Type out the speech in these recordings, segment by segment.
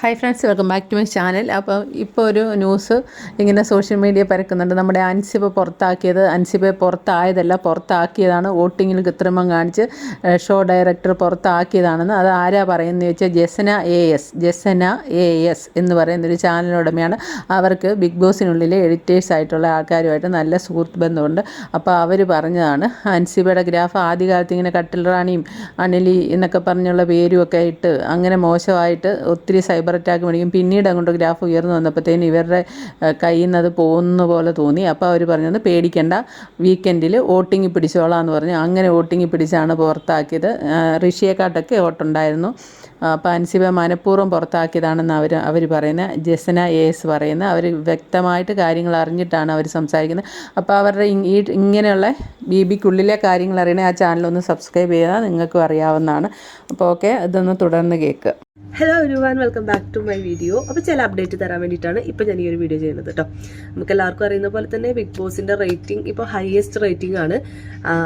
Hi friends welcome back to my channel അപ്പോൾ ഇപ്പോൾ ഒരു ന്യൂസ് ഇങ്ങനെ സോഷ്യൽ മീഡിയ പരക്കുന്നുണ്ട്. നമ്മുടെ അൻസിബ പുറത്താക്കിയത് അൻസിബെ പുറത്തായതല്ല പുറത്താക്കിയതാണ് വോട്ടിങ്ങിൽ കൃത്രിമം കാണിച്ച് ഷോ ഡയറക്ടർ പുറത്താക്കിയതാണെന്ന്. അത് ആരാ പറയുന്നത് ചോദിച്ചാൽ Jasana A S Jasana A S എന്ന് പറയുന്നൊരു ചാനൽ ഉടമയാണ്. അവർക്ക് ബിഗ് ബോസിനുള്ളിലെ എഡിറ്റേഴ്സ് ആയിട്ടുള്ള ആൾക്കാരുമായിട്ട് നല്ല സുഹൃത്ത് ബന്ധമുണ്ട്. അപ്പോൾ അവർ പറഞ്ഞതാണ് അൻസിബയുടെ ഗ്രാഫ് ആദ്യകാലത്ത് ഇങ്ങനെ കട്ടിൽ റാണിയും അണിലി എന്നൊക്കെ പറഞ്ഞുള്ള പേരുമൊക്കെ ഇട്ട് അങ്ങനെ മോശമായിട്ട് ഒത്തിരി സൈബർ അറ്റാക്ക് മേടിക്കും. പിന്നീട് അങ്ങോട്ട് ഗ്രാഫ് ഉയർന്നു വന്നപ്പോഴത്തേന് ഇവരുടെ കയ്യിൽ നിന്ന് അത് പോകുന്ന പോലെ തോന്നി. അപ്പോൾ അവർ പറഞ്ഞത് പേടിക്കേണ്ട വീക്കെൻഡിൽ വോട്ടിങ് പിടിച്ചോളാം എന്ന് പറഞ്ഞു. അങ്ങനെ വോട്ടിങ് പിടിച്ചാണ് പുറത്താക്കിയത്. ഋഷിയേക്കാട്ടൊക്കെ വോട്ടുണ്ടായിരുന്നു. അപ്പോൾ അൻസിബ മനഃപൂർവം പുറത്താക്കിയതാണെന്ന് അവർ അവർ പറയുന്നത് ജസന എസ് പറയുന്നത് അവർ വ്യക്തമായിട്ട് കാര്യങ്ങൾ അറിഞ്ഞിട്ടാണ് അവർ സംസാരിക്കുന്നത്. അപ്പോൾ അവരുടെ ഇങ്ങനെയുള്ള ബി ബിക്കുള്ളിലെ കാര്യങ്ങൾ അറിയണേ ആ ചാനൽ ഒന്ന് സബ്സ്ക്രൈബ് ചെയ്താൽ നിങ്ങൾക്കും അറിയാവുന്നതാണ്. അപ്പോൾ ഓക്കെ ഇതൊന്ന് തുടർന്ന് കേൾക്കുക hello everyone welcome back to my video അപ്പോൾ ചില അപ്ഡേറ്റ് തരാൻ വേണ്ടിയിട്ടാണ് ഇപ്പോൾ ഞാൻ ഈ ഒരു വീഡിയോ ചെയ്യുന്നത് കേട്ടോ നമുക്ക് എല്ലാവർക്കും അറിയുന്ന പോലെ തന്നെ ബിഗ് ബോസിന്റെ റേറ്റിംഗ് ഇപ്പോൾ ഹയസ്റ്റ് റേറ്റിംഗ് ആണ്.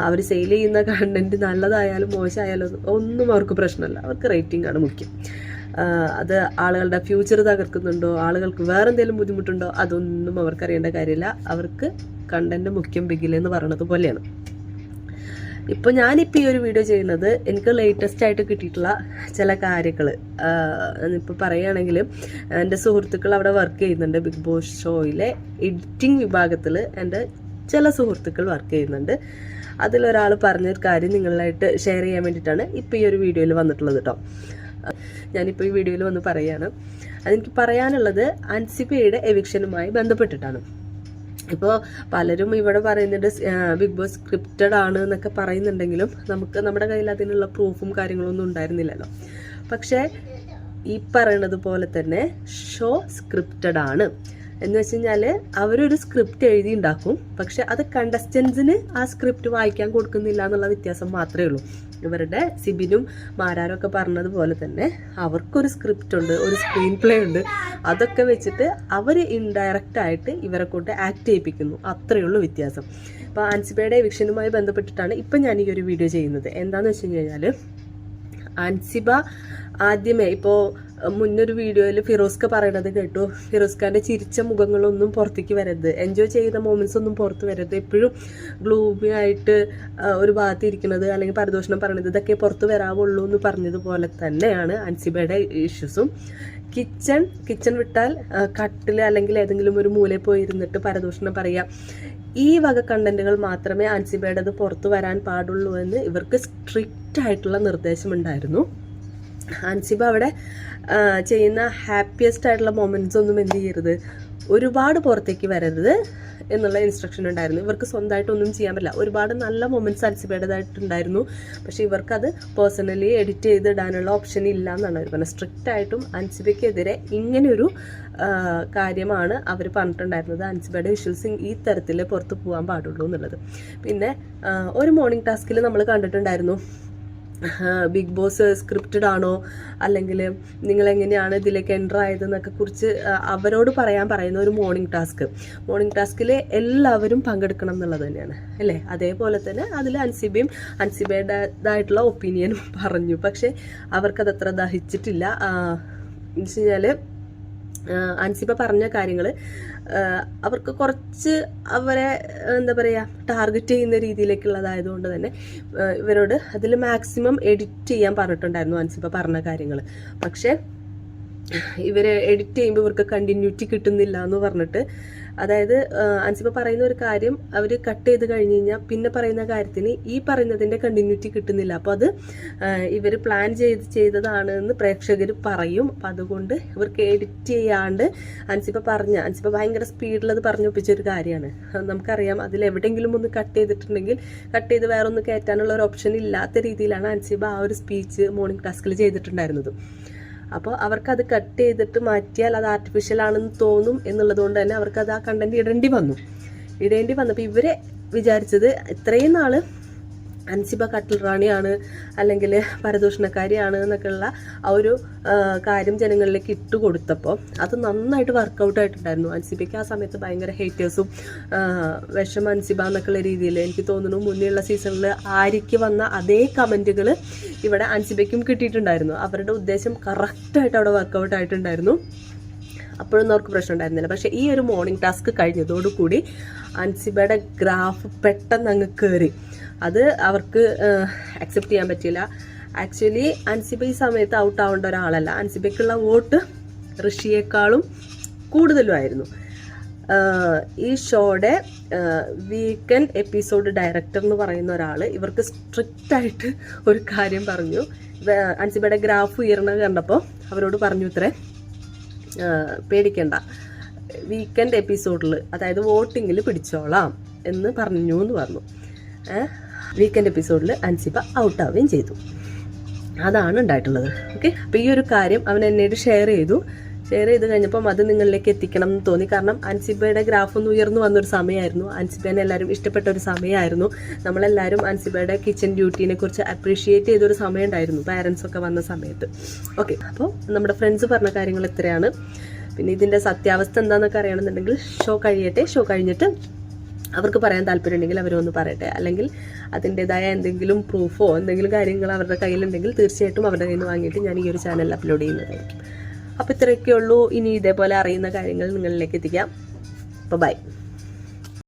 അവർ സെയിൽ ചെയ്യുന്ന കണ്ടന്റ് നല്ലതായാലും മോശമായാലും ഒന്നും- അവർക്ക് പ്രശ്നമല്ല. അവർക്ക് റേറ്റിംഗ് ആണ് മുഖ്യം. അത് ആളുകളുടെ ഫ്യൂച്ചർ തകർക്കുന്നുണ്ടോ? ആളുകൾക്ക് വേറെ എന്തെങ്കിലും ബുദ്ധിമുട്ടുണ്ടോ? അതൊന്നും അവർക്ക് അറിയേണ്ട കാര്യമില്ല. അവർക്ക് കണ്ടന്റ് മുഖ്യം ബിഗിലെന്ന് പറയണത് പോലെയാണ്. ഇപ്പോൾ ഞാനിപ്പോൾ ഈ ഒരു വീഡിയോ ചെയ്യുന്നത് എനിക്ക് ലേറ്റസ്റ്റ് ആയിട്ട് കിട്ടിയിട്ടുള്ള ചില കാര്യങ്ങൾ ഇപ്പോൾ പറയുകയാണെങ്കിൽ എന്റെ സുഹൃത്തുക്കൾ അവിടെ വർക്ക് ചെയ്യുന്നുണ്ട് ബിഗ് ബോസ് ഷോയിലെ എഡിറ്റിംഗ് വിഭാഗത്തിൽ എന്റെ ചില സുഹൃത്തുക്കൾ വർക്ക് ചെയ്യുന്നുണ്ട്. അതിലൊരാൾ പറഞ്ഞൊരു കാര്യം നിങ്ങളായിട്ട് ഷെയർ ചെയ്യാൻ വേണ്ടിയിട്ടാണ് ഇപ്പോൾ ഈ ഒരു വീഡിയോയിൽ വന്നിട്ടുള്ളത് കേട്ടോ ഞാനിപ്പോൾ ഈ വീഡിയോയിൽ വന്ന് പറയുകയാണ് അതെനിക്ക് പറയാനുള്ളത് അൻസിബയുടെ എവിക്ഷനുമായി ബന്ധപ്പെട്ടിട്ടാണ്. ഇപ്പോൾ പലരും ഇവിടെ പറയുന്നുണ്ട് ബിഗ് ബോസ് സ്ക്രിപ്റ്റഡ് ആണ് എന്നൊക്കെ പറയുന്നുണ്ടെങ്കിലും നമുക്ക് നമ്മുടെ കയ്യിൽ അതിനുള്ള പ്രൂഫും കാര്യങ്ങളൊന്നും ഉണ്ടായിരുന്നില്ലല്ലോ. പക്ഷേ ഈ പറയണത് പോലെ തന്നെ ഷോ സ്ക്രിപ്റ്റഡ് ആണ്. എന്ന് വെച്ച് കഴിഞ്ഞാൽ അവരൊരു സ്ക്രിപ്റ്റ് എഴുതി ഉണ്ടാക്കും പക്ഷെ അത് കണ്ടസ്റ്റൻസിന് ആ സ്ക്രിപ്റ്റ് വായിക്കാൻ കൊടുക്കുന്നില്ല എന്നുള്ള വ്യത്യാസം മാത്രമേ ഉള്ളൂ. ഇവരുടെ സിബിനും മാരാരും ഒക്കെ പറഞ്ഞതുപോലെ തന്നെ അവർക്കൊരു സ്ക്രിപ്റ്റ് ഉണ്ട് ഒരു സ്ക്രീൻ പ്ലേ ഉണ്ട്. അതൊക്കെ വെച്ചിട്ട് അവർ ഇൻഡയറക്റ്റ് ആയിട്ട് ഇവരെ കൊണ്ട് ആക്ട് ചെയ്യിപ്പിക്കുന്നു. അത്രയേ ഉള്ളൂ വ്യത്യാസം. അപ്പോൾ ആൻസിബയുടെ എവിക്ഷനുമായി ബന്ധപ്പെട്ടിട്ടാണ് ഇപ്പം ഞാൻ ഈ ഒരു വീഡിയോ ചെയ്യുന്നത്. എന്താണെന്ന് വെച്ച് കഴിഞ്ഞാൽ ആൻസിബ ആദ്യമേ ഇപ്പോൾ മുന്നൊരു വീഡിയോയിൽ ഫിറോസ്ക പറയണത് കേട്ടു. ഫിറോസ് ഖാന്റെ ചിരിച്ച മുഖങ്ങളൊന്നും പുറത്തേക്ക് വരരുത്. എൻജോയ് ചെയ്യുന്ന മൊമെന്റ്സ് ഒന്നും പുറത്ത് വരരുത്. എപ്പോഴും ഗ്ലൂമി ആയിട്ട് ഒരു ഭാഗത്ത് ഇരിക്കുന്നത് അല്ലെങ്കിൽ പരദോഷണം പറയണത് ഇതൊക്കെ പുറത്ത് വരാവുള്ളൂ എന്ന് പറഞ്ഞതുപോലെ തന്നെയാണ് അൻസിബയുടെ ഇഷ്യൂസും കിച്ചൺ കിച്ചൺ വിട്ടാൽ കട്ടിൽ അല്ലെങ്കിൽ ഏതെങ്കിലും ഒരു മൂലയിൽ പോയി ഇരുന്നിട്ട് പരദൂഷണം പറയുക. ഈ വക കണ്ടന്റുകൾ മാത്രമേ അൻസിബയുടേത് പുറത്തു വരാൻ പാടുള്ളൂ എന്ന് ഇവർക്ക് സ്ട്രിക്റ്റ് ആയിട്ടുള്ള നിർദ്ദേശമുണ്ടായിരുന്നു. അൻസിബ അവിടെ ചെയ്യുന്ന ഹാപ്പിയസ്റ്റ് ആയിട്ടുള്ള മൊമെന്റ്സ് ഒന്നും എന്ത് ചെയ്യരുത്. ഒരുപാട് പുറത്തേക്ക് വരരുത് എന്നുള്ള ഇൻസ്ട്രക്ഷൻ ഉണ്ടായിരുന്നു. ഇവർക്ക് സ്വന്തമായിട്ടൊന്നും ചെയ്യാൻ പറ്റില്ല. ഒരുപാട് നല്ല മൊമെന്റ്സ് അൻസിബയുടേതായിട്ടുണ്ടായിരുന്നു. പക്ഷേ ഇവർക്കത് പേഴ്സണലി എഡിറ്റ് ചെയ്തിടാനുള്ള ഓപ്ഷൻ ഇല്ല എന്നാണ് അവർ പറഞ്ഞത്. സ്ട്രിക്റ്റ് ആയിട്ടും അൻസിബയ്ക്കെതിരെ ഇങ്ങനെയൊരു കാര്യമാണ് അവർ പറഞ്ഞിട്ടുണ്ടായിരുന്നത്. അൻസിബയുടെ വിഷ്വൽസ് ഈ തരത്തിൽ പുറത്ത് പോകാൻ പാടുള്ളൂ എന്നുള്ളത്. പിന്നെ ഒരു മോർണിംഗ് ടാസ്കിൽ നമ്മൾ കണ്ടിട്ടുണ്ടായിരുന്നു. ബിഗ് ബോസ് സ്ക്രിപ്റ്റഡ് ആണോ? അല്ലെങ്കിൽ നിങ്ങൾ എങ്ങനെയാണ് ഇതിലേക്ക് എന്റർ ആയതെന്നൊക്കെ കുറിച്ച് അവരോട് പറയാൻ പറയുന്ന ഒരു മോർണിംഗ് ടാസ്ക് മോർണിംഗ് ടാസ്കിൽ എല്ലാവരും പങ്കെടുക്കണം എന്നുള്ളത് തന്നെയാണ് അല്ലേ? അതേപോലെ തന്നെ അതിൽ അൻസിബയും അൻസിബയുടേതായിട്ടുള്ള ഒപ്പീനിയനും പറഞ്ഞു. പക്ഷേ അവർക്കത് അത്ര ദഹിച്ചിട്ടില്ല എന്ന് വെച്ച് കഴിഞ്ഞാൽ അൻസിബ പറഞ്ഞ കാര്യങ്ങൾ അവർക്ക് കുറച്ച് അവരെ എന്താ പറയുക ടാർഗറ്റ് ചെയ്യുന്ന രീതിയിലേക്കുള്ളതായതുകൊണ്ട് തന്നെ ഇവരോട് അതിൽ മാക്സിമം എഡിറ്റ് ചെയ്യാൻ പറഞ്ഞിട്ടുണ്ടായിരുന്നു അൻസിബ പറഞ്ഞ കാര്യങ്ങൾ പക്ഷേ ഇവരെ എഡിറ്റ് ചെയ്യുമ്പോൾ ഇവർക്ക് കണ്ടിന്യൂറ്റി കിട്ടുന്നില്ല എന്ന് പറഞ്ഞിട്ട് അതായത് അൻസിബ പറയുന്ന ഒരു കാര്യം അവർ കട്ട് ചെയ്ത് കഴിഞ്ഞ് കഴിഞ്ഞാൽ പിന്നെ പറയുന്ന കാര്യത്തിന് ഈ പറയുന്നതിന്റെ കണ്ടിന്യൂറ്റി കിട്ടുന്നില്ല. അപ്പോൾ അത് ഇവർ പ്ലാൻ ചെയ്ത് ചെയ്തതാണ് എന്ന് പ്രേക്ഷകർ പറയും. അപ്പം അതുകൊണ്ട് ഇവർക്ക് എഡിറ്റ് ചെയ്യാണ്ട് അൻസിബ പറഞ്ഞ അൻസിബ ഭയങ്കര സ്പീഡിൽ അത് പറഞ്ഞു ഒപ്പിച്ചൊരു കാര്യമാണ് നമുക്കറിയാം അതിൽ എവിടെയെങ്കിലും ഒന്ന് കട്ട് ചെയ്തിട്ടുണ്ടെങ്കിൽ കട്ട് ചെയ്ത് വേറെ ഒന്ന് കയറ്റാനുള്ള ഒരു ഓപ്ഷൻ ഇല്ലാത്ത രീതിയിലാണ് അൻസിബ ആ ഒരു സ്പീച്ച് മോർണിംഗ് ടാസ്കിൽ ചെയ്തിട്ടുണ്ടായിരുന്നത്. അപ്പോൾ അത് കട്ട് ചെയ്തിട്ട് മാറ്റിയാൽ അത് ആർട്ടിഫിഷ്യൽ ആണെന്ന് തോന്നും എന്നുള്ളത് കൊണ്ട് തന്നെ അവർക്കത് ആ കണ്ടന്റ് ഇടേണ്ടി വന്നു. ഇടേണ്ടി വന്നപ്പോൾ ഇവരെ വിചാരിച്ചത് ഇത്രയും നാൾ അൻസിബ കട്ടിൽ റാണിയാണ് അല്ലെങ്കിൽ പരദൂഷണക്കാരിയാണ് എന്നൊക്കെയുള്ള ആ ഒരു കാര്യം ജനങ്ങളിലേക്ക് ഇട്ട് കൊടുത്തപ്പോൾ അത് നന്നായിട്ട് വർക്കൗട്ട് ആയിട്ടുണ്ടായിരുന്നു. അൻസിബയ്ക്ക് ആ സമയത്ത് ഭയങ്കര ഹേറ്റേഴ്സും വിഷം അൻസിബ എന്നൊക്കെയുള്ള രീതിയിൽ എനിക്ക് തോന്നുന്നു മുന്നേയുള്ള സീസണിൽ ആര്യയ്ക്ക് വന്ന അതേ കമന്റുകൾ ഇവിടെ അൻസിബയ്ക്കും കിട്ടിയിട്ടുണ്ടായിരുന്നു. അവരുടെ ഉദ്ദേശം കറക്റ്റായിട്ട് അവിടെ വർക്കൗട്ട് ആയിട്ടുണ്ടായിരുന്നു. അപ്പോഴൊന്നും അവർക്ക് പ്രശ്നം ഉണ്ടായിരുന്നില്ല പക്ഷേ ഈ ഒരു മോർണിംഗ് ടാസ്ക് കഴിഞ്ഞതോടുകൂടി അൻസിബയുടെ ഗ്രാഫ് പെട്ടെന്ന് അങ്ങ് കയറി അത് അവർക്ക് അക്സെപ്റ്റ് ചെയ്യാൻ പറ്റിയില്ല. ആക്ച്വലി അൻസിബ ഈ സമയത്ത് ഔട്ട് ആവേണ്ട ഒരാളല്ല. അൻസിബയ്ക്കുള്ള വോട്ട് ഋഷിയേക്കാളും കൂടുതലുമായിരുന്നു. ഈ ഷോയുടെ വീക്കെൻഡ് എപ്പിസോഡ് ഡയറക്ടർ എന്ന് പറയുന്ന ഒരാൾ ഇവർക്ക് സ്ട്രിക്റ്റ് ആയിട്ട് ഒരു കാര്യം പറഞ്ഞു. അൻസിബയുടെ ഗ്രാഫ് ഉയർന്നത് കണ്ടപ്പോൾ അവരോട് പറഞ്ഞു ഇത്രേ പേടിക്കണ്ട. വീക്കെൻഡ് എപ്പിസോഡിൽ അതായത് വോട്ടിങ്ങിൽ പിടിച്ചോളാം എന്ന് പറഞ്ഞു എന്ന് പറഞ്ഞു. വീക്കെൻഡ് എപ്പിസോഡിൽ അൻസിബ ഔട്ടാവുകയും ചെയ്തു. അതാണ് ഉണ്ടായിട്ടുള്ളത്. ഓക്കെ അപ്പോൾ ഈ ഒരു കാര്യം അവൻ എന്നോട് ഷെയർ ചെയ്തു. ഷെയർ ചെയ്ത് കഴിഞ്ഞപ്പം അത് നിങ്ങളിലേക്ക് എത്തിക്കണം എന്ന് തോന്നി. കാരണം അൻസിബയുടെ ഗ്രാഫ് ഒന്ന് ഉയർന്നു വന്നൊരു സമയമായിരുന്നു. അൻസിബേനെ എല്ലാവരും ഇഷ്ടപ്പെട്ട ഒരു സമയമായിരുന്നു. നമ്മളെല്ലാവരും അൻസിബയുടെ കിച്ചൺ ഡ്യൂട്ടിനെ കുറിച്ച് അപ്രീഷിയേറ്റ് ചെയ്തൊരു സമയം ഉണ്ടായിരുന്നു പാരൻസ് ഒക്കെ വന്ന സമയത്ത്. ഓക്കെ അപ്പോൾ നമ്മുടെ ഫ്രണ്ട്സ് പറഞ്ഞ കാര്യങ്ങൾ ഇത്രയാണ് പിന്നെ ഇതിന്റെ സത്യാവസ്ഥ എന്താണെന്നൊക്കെ അറിയണമെന്നുണ്ടെങ്കിൽ ഷോ കഴിയട്ടെ. ഷോ കഴിഞ്ഞിട്ട് അവർക്ക് പറയാൻ താല്പര്യമുണ്ടെങ്കിൽ അവരൊന്ന് പറയട്ടെ. അല്ലെങ്കിൽ അതിന്റെതായ എന്തെങ്കിലും പ്രൂഫോ എന്തെങ്കിലും കാര്യങ്ങൾ അവരുടെ കയ്യിലുണ്ടെങ്കിൽ തീർച്ചയായിട്ടും അവരുടെ കയ്യിൽ നിന്ന് വാങ്ങിയിട്ട് ഞാൻ ഈ ഒരു ചാനൽ അപ്ലോഡ് ചെയ്യുന്നതായിരിക്കും. അപ്പോൾ ഇത്രയൊക്കെ ഉള്ളൂ ഇനി ഇതേപോലെ അറിയുന്ന കാര്യങ്ങൾ നിങ്ങളിലേക്ക് എത്തിക്കാം. അപ്പോൾ ബൈ